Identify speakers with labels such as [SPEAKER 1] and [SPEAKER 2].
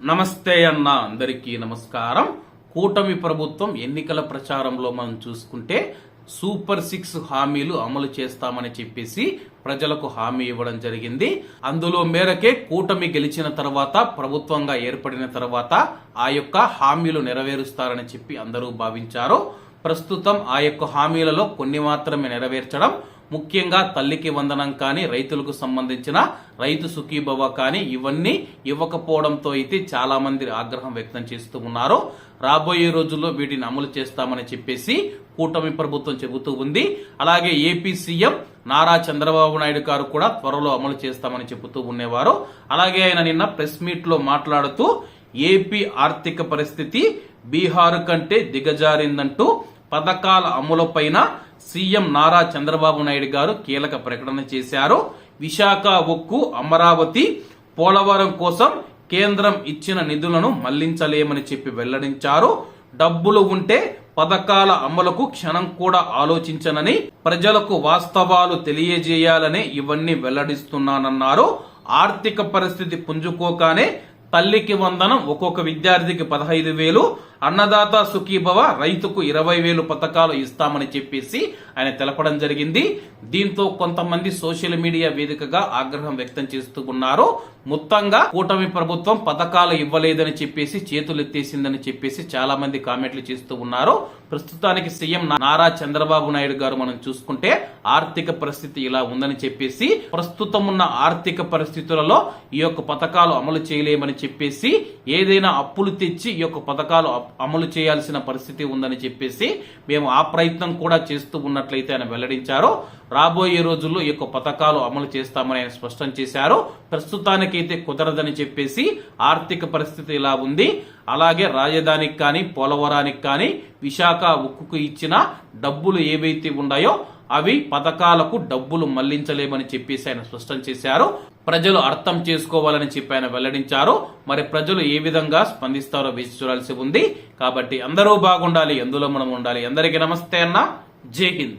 [SPEAKER 1] నమస్తే అన్న అందరికీ నమస్కారం. కూటమి ప్రభుత్వం ఎన్నికల ప్రచారంలో మనం చూసుకుంటే సూపర్ సిక్స్ హామీలు అమలు చేస్తామని చెప్పేసి ప్రజలకు హామీ ఇవ్వడం జరిగింది. అందులో మేరకే కూటమి గెలిచిన తర్వాత ప్రభుత్వంగా ఏర్పడిన తర్వాత ఆ యొక్క హామీలు నెరవేరుస్తారని చెప్పి అందరూ భావించారు. ప్రస్తుతం ఆ యొక్క హామీలలో కొన్ని మాత్రమే నెరవేర్చడం ముఖ్యంగా తల్లికి వందనం కానీ రైతులకు సంబంధించిన రైతు సుఖీభవ కానీ ఇవన్నీ ఇవ్వకపోవడంతో అయితే చాలా మంది ఆగ్రహం వ్యక్తం చేస్తూ ఉన్నారు. రాబోయే రోజుల్లో వీటిని అమలు చేస్తామని చెప్పేసి కూటమి ప్రభుత్వం చెబుతూ ఉంది. అలాగే ఏపీ సీఎం నారా చంద్రబాబు నాయుడు గారు కూడా త్వరలో అమలు చేస్తామని చెబుతూ ఉండేవారు. అలాగే ఆయన నిన్న ప్రెస్ మీట్లో మాట్లాడుతూ ఏపీ ఆర్థిక పరిస్థితి బీహార్ కంటే దిగజారిందంటూ పథకాల అమలుపైన సీఎం నారా చంద్రబాబు నాయుడు గారు కీలక ప్రకటన చేశారు. విశాఖ ఉక్కు అమరావతి పోలవరం కోసం కేంద్రం ఇచ్చిన నిధులను మళ్ళించలేమని చెప్పి వెల్లడించారు. డబ్బులు ఉంటే పథకాల అమలుకు క్షణం కూడా ఆలోచించనని ప్రజలకు వాస్తవాలు తెలియజేయాలని ఇవన్నీ వెల్లడిస్తున్నానన్నారు. ఆర్థిక పరిస్థితి పుంజుకోగానే తల్లికి వందనం ఒక్కొక్క విద్యార్థికి పదహైదు వేలు అన్నదాత సుఖీభవ రైతుకు ఇరవై వేలు పథకాలు ఇస్తామని చెప్పేసి ఆయన తెలపడం జరిగింది. దీంతో కొంతమంది సోషల్ మీడియా వేదికగా ఆగ్రహం వ్యక్తం చేస్తూ ఉన్నారు. మొత్తంగా కూటమి ప్రభుత్వం పథకాలు ఇవ్వలేదని చెప్పేసి చేతులు ఎత్తేసిందని చెప్పేసి చాలా మంది కామెంట్లు చేస్తూ ఉన్నారు. ప్రస్తుతానికి సీఎం నారా చంద్రబాబు నాయుడు గారు మనం చూసుకుంటే ఆర్థిక పరిస్థితి ఇలా ఉందని చెప్పేసి ప్రస్తుతం ఉన్న ఆర్థిక పరిస్థితులలో ఈ యొక్క పథకాలు అమలు చేయలేమని చెప్పేసి ఏదైనా అప్పులు తెచ్చి ఈ యొక్క పథకాలు అప్- అమలు చేయాల్సిన పరిస్థితి ఉందని చెప్పేసి మేము ఆ ప్రయత్నం కూడా చేస్తూ ఉన్నట్లయితే ఆయన వెల్లడించారు. రాబోయే రోజుల్లో ఈ యొక్క పథకాలు అమలు చేస్తామని ఆయన స్పష్టం చేశారు. ప్రస్తుతానికైతే కుదరదని చెప్పేసి ఆర్థిక పరిస్థితి ఇలా ఉంది. అలాగే రాజధానికి కానీ పోలవరానికి కానీ విశాఖ ఉక్కుకు ఇచ్చిన డబ్బులు ఏవైతే ఉన్నాయో అవి పథకాలకు డబ్బులు మళ్ళించలేమని చెప్పేసి ఆయన స్పష్టం చేశారు. ప్రజలు అర్థం చేసుకోవాలని చెప్పి ఆయన వెల్లడించారు. మరి ప్రజలు ఏ విధంగా స్పందిస్తారో వేచి చూడాల్సి ఉంది. కాబట్టి అందరూ బాగుండాలి ఎందులో మనం ఉండాలి. అందరికీ నమస్తే అన్న. జై హింద్.